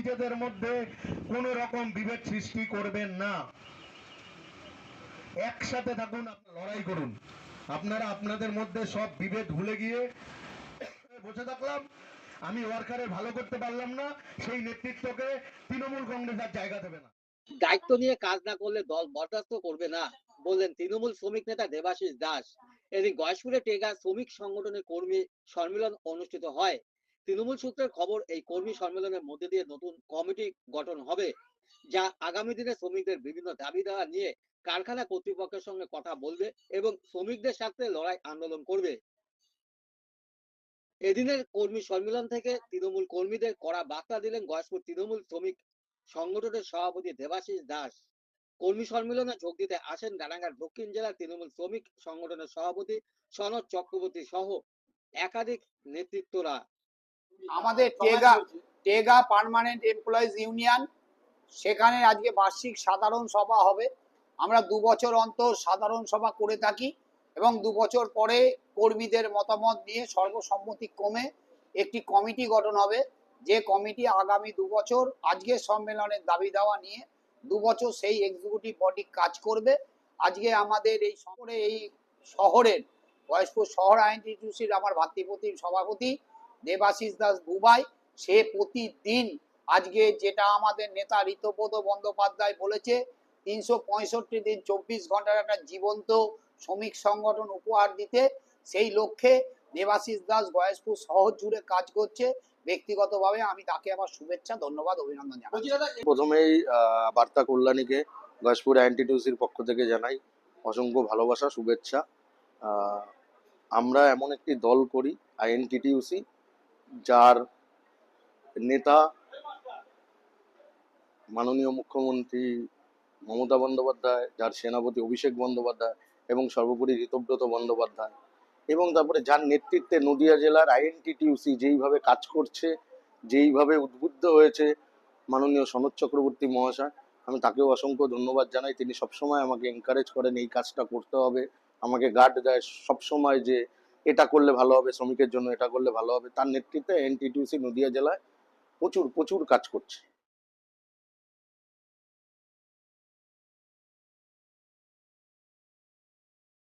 নিজেদের মধ্যে কোন রকম বিভেদ সৃষ্টি করবেন না। একসাথে থাকুন আপনারা লড়াই করুন। আপনারা আপনাদের মধ্যে সব বিভেদ ভুলে গিয়ে বসে থাকলাম। আমি ওয়ার্কারের ভালো করতে পারলাম না, সেই নেতৃত্বকে তৃণমূল কংগ্রেস আর জায়গা দেবে না। দায়িত্ব নিয়ে কাজ না করলে দল বরদাস্ত করবে না, বললেন তৃণমূল শ্রমিক নেতা দেবাশিস দাস। এদিন গয়েশপুরে টেগা শ্রমিক সংগঠনের কর্মী সম্মেলন অনুষ্ঠিত হয়। তৃণমূল সূত্রের খবর এই কর্মী সম্মেলনের মধ্যে দিয়ে নতুন কমিটি গঠন হবে, যা আগামী দিনে শ্রমিকদের বিভিন্ন দাবি দেওয়া নিয়ে কারখানা কর্তৃপক্ষের সঙ্গে কথা বলবে এবং শ্রমিকদের সাথে লড়াই আন্দোলন করবে। এদিনের কর্মী সম্মেলন থেকে তৃণমূল কর্মীদের কড়া বার্তা দিলেন গয়েশপুর তৃণমূল শ্রমিক সংগঠনের সভাপতি দেবাশিস দাস। কর্মী সম্মেলনে যোগ দিতে আসেন ডানাঙ্গার দক্ষিণ জেলার তৃণমূল শ্রমিক সংগঠনের সভাপতি সনদ চক্রবর্তী সহ একাধিক নেতৃত্বরা। আমাদের Tega Tega permanent employees union সেখানে আজকে বার্ষিক সাধারণ সভা হবে। আমরা দু বছর অন্তর সাধারণ সভা করে থাকি এবং দু বছর পরে কর্মীদের মতামত নিয়ে সর্বসম্মতি কমে একটি কমিটি গঠন হবে। যে কমিটি আগামী দু বছর আজকের সম্মেলনের দাবি দেওয়া নিয়ে দু বছর সেই এক্সিকিউটিভ বডি কাজ করবে। আজকে আমাদের এই শহরে এই শহরের বয়স্ক শহর আইনটিটিউসির আমার ভাতৃপ্রতিম সভাপতি দেবাশিস দাস বুবাই সে প্রতিদিন আজকে যেটা আমাদের নেতা ঋতব্রত বন্দ্যোপাধ্যায় বলেছে তিনশো পঁয়ষট্টি দিন চব্বিশ ঘণ্টার একটা জীবন্ত শ্রমিক সংগঠন উপহার দিতে। সেই লক্ষ্যে দেবাশিস দাস গয়েশপুর শহর জুড়ে কাজ করছে। ব্যক্তিগতভাবে আমি তাকে আমার শুভেচ্ছা ধন্যবাদ অভিনন্দন জানাই প্রথমেই আহ, বার্তা কল্যাণীকে গজপুর অ্যান্টিটিউসির পক্ষ থেকে জানাই অসংখ্য ভালোবাসা শুভেচ্ছা। আহ, আমরা এমন একটি দল করি আইএনটিটিউসি। যার নেতা মাননীয় মুখ্যমন্ত্রী মমতা বন্দ্যোপাধ্যায়, যার সেনাপতি অভিষেক বন্দ্যোপাধ্যায় এবং সর্বোপরি ঋতব্রত বন্দ্যোপাধ্যায় এবং তারপরে যার নেতৃত্বে নদিয়া জেলার আইএনটিটিউসি যেইভাবে কাজ করছে, যেইভাবে উদ্বুদ্ধ হয়েছে মাননীয় সনদ চক্রবর্তী মহাশয়, আমি তাকেও অসংখ্য ধন্যবাদ জানাই। তিনি সবসময় আমাকে এনকারেজ করেন, এই কাজটা করতে হবে। আমাকে গার্ড দেয় সবসময় যে এটা করলে ভালো হবে, শ্রমিকের জন্য এটা করলে ভালো হবে। তার নেতৃত্বে এনটিটিউসি নদিয়া জেলায় প্রচুর প্রচুর কাজ করছে।